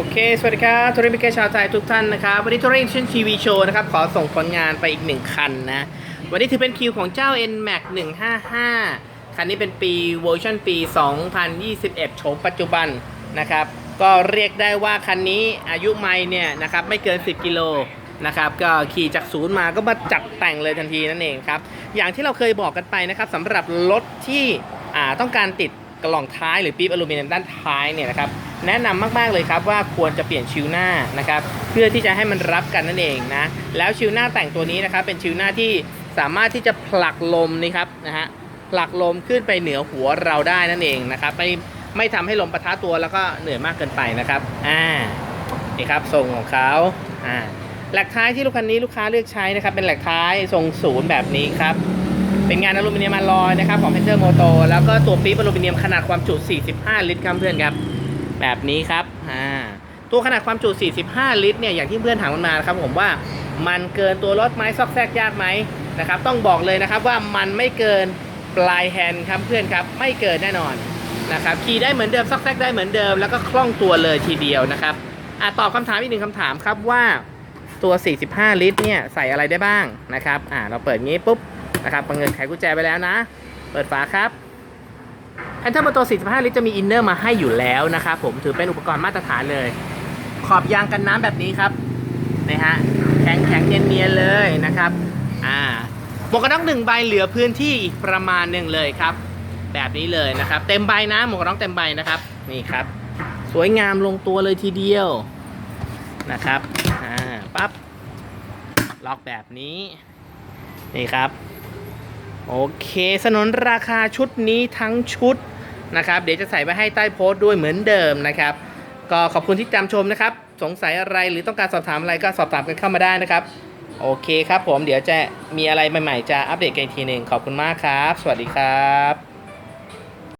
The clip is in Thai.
โอเค สวัสดีครับทัวริมิเกชาวไทยทุกท่านนะครับ วันนี้ทัวริงชั่นทีวีโชว์นะครับ ขอส่งผลงานไปอีกหนึ่งคันนะ วันนี้ถือเป็นคิวของเจ้า NMAX 155 คันนี้เป็นปีเวอร์ชันปี 2021 โฉมปัจจุบันนะครับ ก็เรียกได้ว่าคันนี้อายุไม่เนี่ยนะครับไม่เกิน 10 กิโลนะครับก็ขี่จากศูนย์มาก็มาจัดแต่งเลยทันทีนั่นเองครับ อย่างที่เราเคยบอกกันไปนะครับสำหรับรถที่ต้องการติด กล่องท้ายหรือปี๊บอลูมิเนียมด้านท้ายเนี่ยนะครับแนะนำมากๆเลยครับว่าควรจะเปลี่ยนชิวหน้านะครับเพื่อที่จะให้มันรับกันนั่นเองนะแล้วชิวหน้าแต่งตัวนี้นะครับเป็นชิวหน้าที่สามารถที่จะผลักลมนี่ครับนะฮะผลักลมขึ้นไปเหนือหัวเราได้นั่นเองนะครับไม่ไม่ทำให้ลมปะทะตัวแล้วก็เหนื่อยมากเกินไปนะครับอ่านี่ครับทรงของเขาอ่าแหลกท้ายที่ลูกคันนี้ลูกค้าเลือกใช้นะครับเป็นแหลกท้ายทรงศูนย์แบบนี้ครับ เป็นงานอลูมิเนียมอลลอยนะครับของเพนเ e อร์โมโตแล้วก็ตัวปี๊บอลูมิเนียมขนาดความจุ 45 ลิตรครับเพื่อนครับ แบบนี้ครับอ่าตัวขนาดความจุ 45 ลิตรเนี่ยอย่างที่เพื่อนถามกันมานครับผมว่ามันเกินตัวรถไหมซอกแซกยากไหมนะครับต้องบอกเลยนะครับว่ามันไม่เกินปลายแฮนด์ครับเพื่อนครับไม่เกินแน่นอนนะครับขี่ได้เหมือนเดิมซอกแซกได้เหมือนเดิมแล้วก็คล่องตัวเลยทีเดียวนะครับอะตอบคำถามอีกหนึ่งคำถามครับว่าตัว 45 ลิตรเนี่ยใส่อะไรได้บ้างนะครับอ่าเราเปิดงี้ปุ๊บ นะครับบังเงินไขกุญแจไปแล้วนะ เปิดฝาครับแพนเทอร์มอโต45 ลิตรจะมีอินเนอร์มาให้อยู่แล้วนะครับผมถือเป็นอุปกรณ์มาตรฐานเลย ขอบยางกันน้ำแบบนี้ครับนะฮะแข็งแข็งเนียนเนียนๆเลยนะครับอ่าหมวกกันน็อกหนึ่งใบเหลือพื้นที่อีกประมาณหนึ่งเลยครับ แบบนี้เลยนะครับ เต็มใบนะหมวกกันน็อกเต็มใบนะครับนี่ครับ สวยงามลงตัวเลยทีเดียวนะครับอ่าปั๊บล็อกแบบนี้นี่ครับ โอเคสนนราคาชุดนี้ทั้งชุดนะครับ เดี๋ยวจะใส่ไว้ให้ใต้โพสต์ด้วยเหมือนเดิมนะครับ ก็ขอบคุณที่ตามชมนะครับ สงสัยอะไรหรือต้องการสอบถามอะไรก็สอบถามกันเข้ามาได้นะครับ โอเคครับผมเดี๋ยวจะมีอะไรใหม่ๆจะอัปเดตกันอีกทีหนึ่งขอบคุณมากครับ สวัสดีครับ